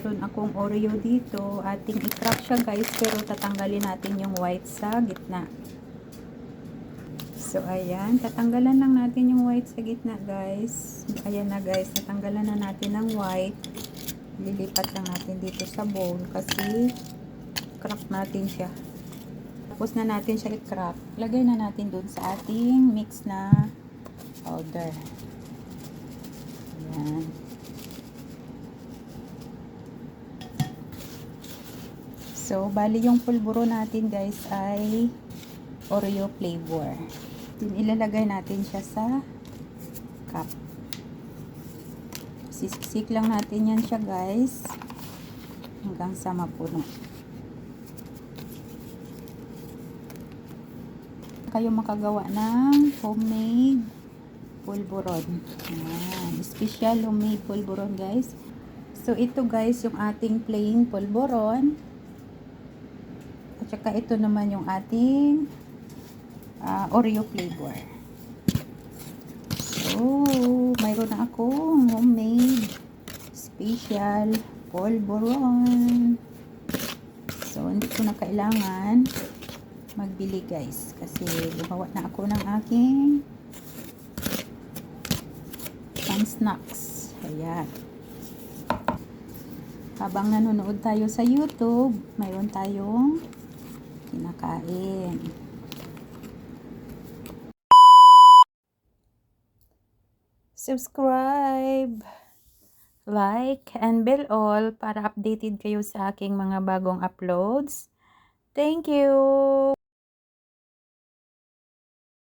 mayroon akong Oreo dito. Ating i-crack siya guys, pero tatanggalin natin yung white sa gitna. So, ayan. Tatanggalan lang natin yung white sa gitna, guys. Ayan na, guys. Natanggalan na natin ng white. Lilipat lang natin dito sa bowl kasi crack natin siya. Tapos na natin siya i-crack. Lagay na natin dun sa ating mix na powder. Ayan. So, bali yung pulburo natin guys ay Oreo flavor. Then, ilalagay natin siya sa cup. Sisik lang natin yan siya guys hanggang sa mapuno. Kayo makagawa ng homemade pulburon. Ayan. Special homemade pulburon guys. So ito guys yung ating plain pulburon. At saka ito naman yung ating ah, Oreo flavor. So, mayroon na akong homemade special polvoron. So, hindi ko na kailangan magbili guys. Kasi gumawa na ako ng aking pang snacks. Ayan. Habang nanonood tayo sa YouTube, mayroon tayong kinakain. subscribe, like, and bell all para updated kayo sa aking mga bagong uploads. Thank you!